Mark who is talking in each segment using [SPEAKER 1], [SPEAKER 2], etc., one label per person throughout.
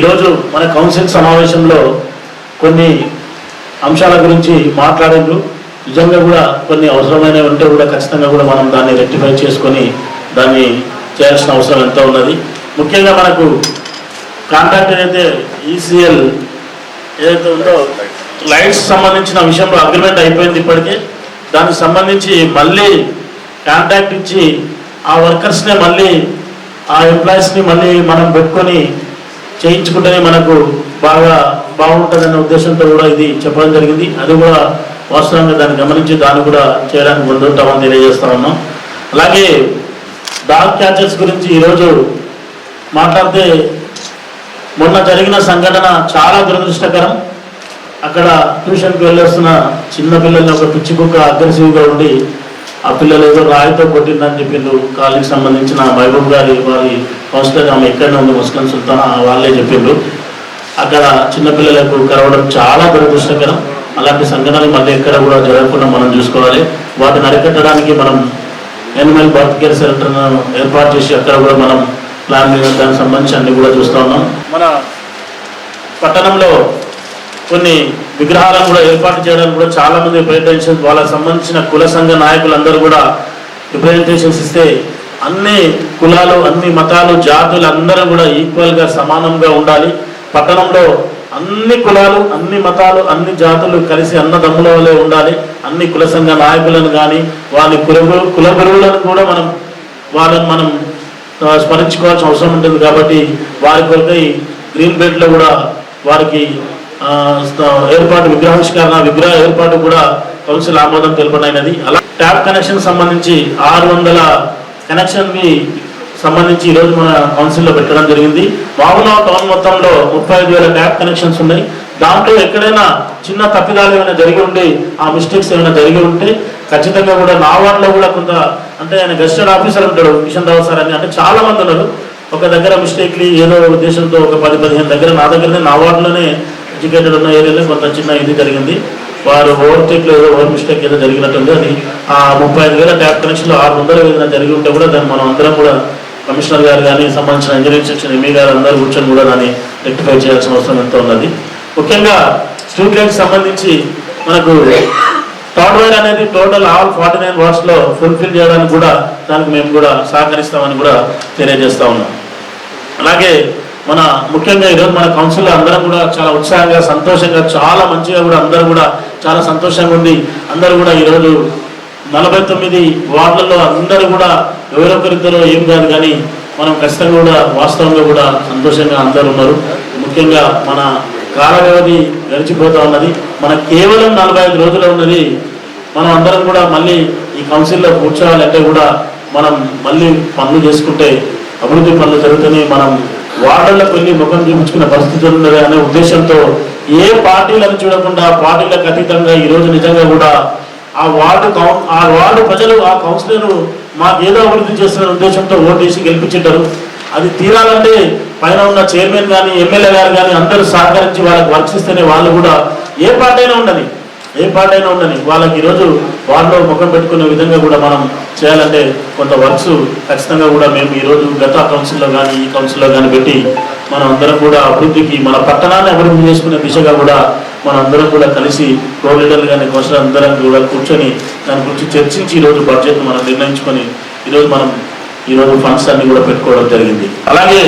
[SPEAKER 1] ఈరోజు మన కౌన్సిల్ సమావేశంలో కొన్ని అంశాల గురించి మాట్లాడారు నిజంగా కూడా కొన్ని అవసరమైనవి ఉంటే కూడా ఖచ్చితంగా కూడా మనం దాన్ని రెక్టిఫై చేసుకొని దాన్ని చేయాల్సిన అవసరం ఎంతో ఉన్నది. ముఖ్యంగా మనకు కాంట్రాక్ట్ ఏదైతే ఈసీఎల్ ఏదైతే ఉందో లైట్స్ సంబంధించిన విషయంలో అగ్రిమెంట్ అయిపోయింది ఇప్పటికే. దానికి సంబంధించి మళ్ళీ కాంట్రాక్ట్ ఇచ్చి ఆ వర్కర్స్నే మళ్ళీ ఆ ఎంప్లాయీస్ని మళ్ళీ మనం పెట్టుకొని చేయించుకుంటేనే మనకు బాగా బాగుంటుందనే ఉద్దేశంతో కూడా ఇది చెప్పడం జరిగింది. అది కూడా వాస్తవంగా దాన్ని గమనించి దాన్ని కూడా చేయడానికి ముందుంటామని తెలియజేస్తా ఉన్నాం. అలాగే డాగ్ క్యాచర్స్ గురించి ఈరోజు మాట్లాడితే మొన్న జరిగిన సంఘటన చాలా దురదృష్టకరం. అక్కడ ట్యూషన్కి వెళ్ళొస్తున్న చిన్నపిల్లల్ని ఒక పిచ్చి కుక్క అగ్రెసివ్గా ఉండి ఆ పిల్లలు ఏదో రాయితో కొట్టిందని చెప్పిండ్రు కాలనీకి సంబంధించిన మహబూబ్ గారి వారి కౌన్సిలర్ ఆమె ఎక్కడనే ఉంది ముస్లిం సుల్తాన్ ఆ వాళ్ళే చెప్పిండ్రు. అక్కడ చిన్నపిల్లలకు కరవడం చాలా దురదృష్టకరం. అలాంటి సంఘటనలు మళ్ళీ ఎక్కడ కూడా జరగకుండా మనం చూసుకోవాలి. వాటిని అరికట్టడానికి మనం ఎనిమల్ బర్త్ కేర్ సెంటర్ను ఏర్పాటు చేసి అక్కడ కూడా మనం ప్లాన్ మీద దానికి సంబంధించి అన్ని కూడా చూస్తూ ఉన్నాం. మన పట్టణంలో కొన్ని విగ్రహాలను కూడా ఏర్పాటు చేయడానికి కూడా చాలా మంది రిప్రజెంటేషన్స్ వాళ్ళకి సంబంధించిన కుల సంఘ నాయకులందరూ కూడా రిప్రజెంటేషన్స్ ఇస్తే అన్ని కులాలు అన్ని మతాలు జాతులు అందరూ కూడా ఈక్వల్గా సమానంగా ఉండాలి. పట్టణంలో అన్ని కులాలు అన్ని మతాలు అన్ని జాతులు కలిసి అన్నదమ్ముల వల్లే ఉండాలి. అన్ని కుల సంఘ నాయకులను కానీ వాళ్ళ కుల కుల గురువులను కూడా మనం వాళ్ళని మనం స్మరించుకోవాల్సిన అవసరం ఉంటుంది కాబట్టి వారి కొరకై గ్రీన్ బెల్ట్లో కూడా వారికి ఏర్పాటు విగ్రహావిష్కరణ విగ్రహ ఏర్పాటు కూడా కౌన్సిల్ ఆమోదం తెలుపడైనది అలా ట్యాప్ కనెక్షన్ సంబంధించి ఆరు వందల కనెక్షన్కి సంబంధించి ఈరోజు మన కౌన్సిల్లో పెట్టడం జరిగింది. మామూలు టౌన్ మొత్తంలో ముప్పై ఐదు వేల ట్యాప్ కనెక్షన్స్ ఉన్నాయి. దాంట్లో ఎక్కడైనా చిన్న తప్పిదాలు ఏమైనా జరిగి ఉండి ఆ మిస్టేక్స్ ఏమైనా జరిగి ఉంటే ఖచ్చితంగా కూడా నా వార్డులో కూడా కొంత అంటే ఆయన గెస్టెడ్ ఆఫీసర్ ఉంటాడు కిషన్ రావు సార్ అని అంటే చాలా మంది ఉన్నారు. ఒక దగ్గర మిస్టేక్లీ ఏదో ఉద్దేశంతో ఒక పది పదిహేను దగ్గర నా దగ్గరనే నా వార్డులోనే ఎడ్యుకేటెడ్ ఉన్న ఏరియాలో కొంత చిన్న ఇది జరిగింది. వారు ఓవర్టేక్లో ఏదో ఓవర్ మిస్టేక్ ఏదో జరిగినట్టుంది. అది ఆ ముప్పై ఐదు వేల ట్యాప్ కనెక్షన్లో ఆరు వందలు ఏదైనా జరిగి ఉంటే కూడా దాన్ని మనం అందరం కూడా కమిషనర్ గారు కానీ సంబంధించిన ఇంజనీరింగ్ సెక్షన్ ఎంఈ గారు అందరూ కూర్చొని కూడా దాన్ని రెక్టిఫై చేయాల్సిన అవసరం ఎంతో ఉన్నది. ముఖ్యంగా స్ట్రీట్ లైట్ సంబంధించి మనకు థర్డ్ వైర్ అనేది టోటల్ ఆల్ ఫార్టీ నైన్ వాట్స్లో ఫుల్ఫిల్ చేయడానికి కూడా దానికి మేము కూడా సహకరిస్తామని కూడా తెలియజేస్తా ఉన్నాం. అలాగే మన ముఖ్యంగా ఈరోజు మన కౌన్సిల్లో అందరం కూడా చాలా ఉత్సాహంగా సంతోషంగా చాలా మంచిగా కూడా అందరూ కూడా చాలా సంతోషంగా ఉంది అందరూ కూడా ఈరోజు నలభై తొమ్మిది వార్డులలో అందరూ కూడా ఎవరొకరిద్దరో ఏం కాదు కానీ మనం ఖచ్చితంగా కూడా వాస్తవంగా కూడా సంతోషంగా అందరూ ఉన్నారు. ముఖ్యంగా మన కాలవ్యవధి గడిచిపోతూ ఉన్నది. మన కేవలం నలభై ఐదు రోజులు ఉన్నది. మనం అందరం కూడా మళ్ళీ ఈ కౌన్సిల్లో కూర్చోవాలంటే కూడా మనం మళ్ళీ పనులు చేసుకుంటే అభివృద్ధి పనులు జరుగుతూనే మనం వార్డులకు వెళ్ళి ముఖం చూపించుకున్న పరిస్థితులు ఉన్నది అనే ఉద్దేశంతో ఏ పార్టీలను చూడకుండా పార్టీలకు అతీతంగా ఈరోజు నిజంగా కూడా ఆ వార్డు కౌన్ ఆ వార్డు ప్రజలు ఆ కౌన్సిలర్ మాకు ఏదో అభివృద్ధి చేస్తున్న ఉద్దేశంతో ఓటేసి గెలిపించారు అది తీరాలంటే పైన ఉన్న చైర్మన్ కానీ ఎమ్మెల్యే గారు కానీ అందరూ సహకరించి వాళ్ళకి వర్క్స్ వాళ్ళు కూడా ఏ పార్టీ అయినా ఉండని ఏ పాటైనా ఉండని వాళ్ళకి ఈరోజు వాళ్ళలో ముఖం పెట్టుకునే విధంగా కూడా మనం చేయాలంటే కొంత వర్క్స్ ఖచ్చితంగా కూడా మేము ఈరోజు గత కౌన్సిల్లో కానీ ఈ కౌన్సిల్లో కానీ పెట్టి మనం అందరం కూడా అభివృద్ధికి మన పట్టణాన్ని అభివృద్ధి చేసుకునే దిశగా కూడా మన అందరం కూడా కలిసి ప్రో లీడర్లు కానీ కౌన్సిలర్ అందరం కూడా కూర్చొని దాని గురించి చర్చించి ఈరోజు బడ్జెట్ మనం నిర్ణయించుకొని ఈరోజు మనం ఈరోజు ఫండ్స్ అన్ని కూడా పెట్టుకోవడం జరిగింది. అలాగే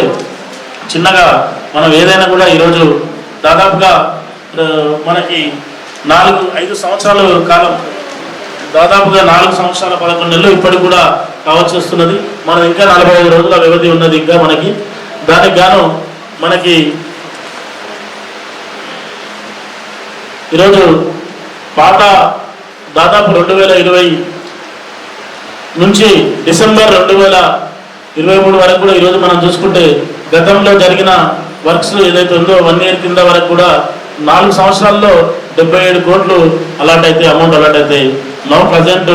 [SPEAKER 1] చిన్నగా మనం ఏదైనా కూడా ఈరోజు దాదాపుగా మనకి నాలుగు ఐదు సంవత్సరాల కాలం దాదాపుగా నాలుగు సంవత్సరాల పదకొండు నెలలు ఇప్పటికి కూడా కావాల్సి వస్తున్నది. మనం ఇంకా నలభై ఐదు రోజుల వ్యవధి ఉన్నది ఇంకా మనకి. దానికి గాను మనకి ఈరోజు పాత దాదాపు రెండు వేల ఇరవై నుంచి డిసెంబర్ రెండు వేల ఇరవై మూడు వరకు కూడా ఈరోజు మనం చూసుకుంటే గతంలో జరిగిన వర్క్స్ ఏదైతే ఉందో వన్ ఇయర్ కింద వరకు కూడా నాలుగు సంవత్సరాల్లో డెబ్బై ఏడు కోట్లు అలాట్ అయితే అమౌంట్ అలాట్ అయితే నో ప్రజెంట్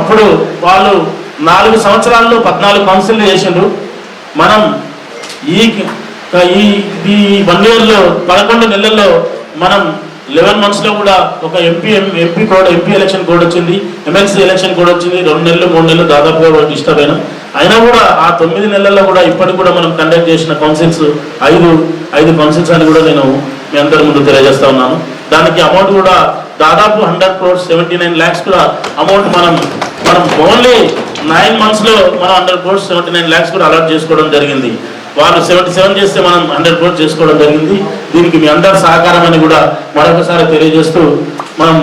[SPEAKER 1] అప్పుడు వాళ్ళు నాలుగు సంవత్సరాల్లో పద్నాలుగు కౌన్సిల్ చేసిండ్రు. మనం ఈ ఈ ఈ వన్ ఇయర్లో పదకొండు నెలల్లో మనం లెవెన్ మంత్స్లో కూడా ఒక MP MP code MP election code వచ్చింది ఎమ్మెల్సీ ఎలక్షన్ కోడ్ వచ్చింది. రెండు నెలలు మూడు నెలలు దాదాపుగా డిస్టర్బ్ అయినా. అయినా కూడా ఆ తొమ్మిది నెలల్లో కూడా ఇప్పటికి కూడా మనం కండక్ట్ చేసిన కౌన్సిల్స్ ఐదు ఐదు కౌన్సిల్స్ అని కూడా నేను మీ అందరి ముందు తెలియజేస్తా ఉన్నాను. దానికి అమౌంట్ కూడా దాదాపు hundred crores seventy nine lakhs కూడా అమౌంట్ మనం మనం ఓన్లీ నైన్ మంత్స్లో మనం hundred crores seventy nine lakhs కూడా అలాట్ చేసుకోవడం జరిగింది. వాళ్ళు సెవెంటీ సెవెన్ చేస్తే మనం హండ్రెడ్ క్రోర్స్ చేసుకోవడం జరిగింది. దీనికి మీ అందరి సహకారం అని కూడా మరొకసారి తెలియజేస్తూ మనం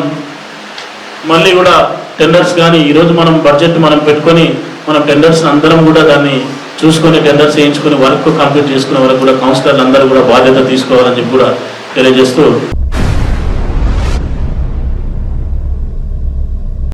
[SPEAKER 1] మళ్ళీ కూడా టెండర్స్ కానీ ఈరోజు మనం బడ్జెట్ మనం పెట్టుకొని మనం టెండర్స్ అందరం కూడా దాన్ని చూసుకొని టెండర్స్ వేయించుకొని వర్క్ కంప్లీట్ చేసుకునే వరకు కూడా కౌన్సిలర్లు అందరూ కూడా బాధ్యత తీసుకోవాలని చెప్పి కూడా తెలియజేస్తూ